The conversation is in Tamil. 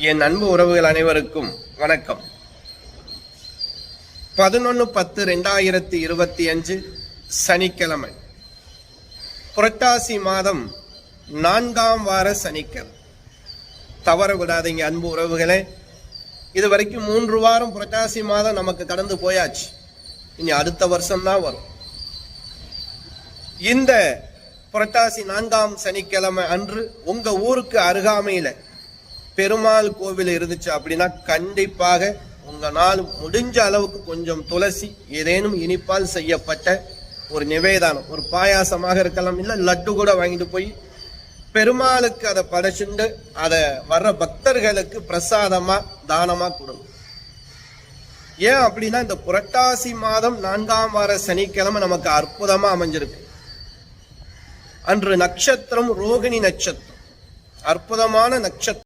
என் அன்பு உறவுகள் அனைவருக்கும் வணக்கம். பதினொன்று பத்து ரெண்டாயிரத்தி இருபத்தி அஞ்சு சனிக்கிழமை. புரட்டாசி மாதம் நான்காம் வார சனிக்கிழமை. தவற விடாதீங்க அன்பு உறவுகளே. இது வரைக்கும் மூன்று வாரம் புரட்டாசி மாதம் நமக்கு கடந்து போயாச்சு. இனி அடுத்த வருஷம் தான் வரும். இந்த புரட்டாசி நான்காம் சனிக்கிழமை அன்று உங்கள் ஊருக்கு அருகாமையில் பெருமாள் கோவில் இருந்துச்சு அப்படின்னா கண்டிப்பாக உங்க நாள் முடிஞ்ச அளவுக்கு கொஞ்சம் துளசி ஏதேனும் இனிப்பால் செய்யப்பட்ட ஒரு நிவேதானம் ஒரு பாயாசமாக இருக்கலாம் இல்லை லட்டு கூட வாங்கிட்டு போய் பெருமாளுக்கு அதை படைச்சுண்டு அதை வர்ற பக்தர்களுக்கு பிரசாதமா தானமா கொடுங்க. ஏன் அப்படின்னா இந்த புரட்டாசி மாதம் நான்காம் வார சனிக்கிழமை நமக்கு அற்புதமா அமைஞ்சிருக்கு. அன்று நட்சத்திரம் ரோகிணி நட்சத்திரம். அற்புதமான நட்சத்திரம்.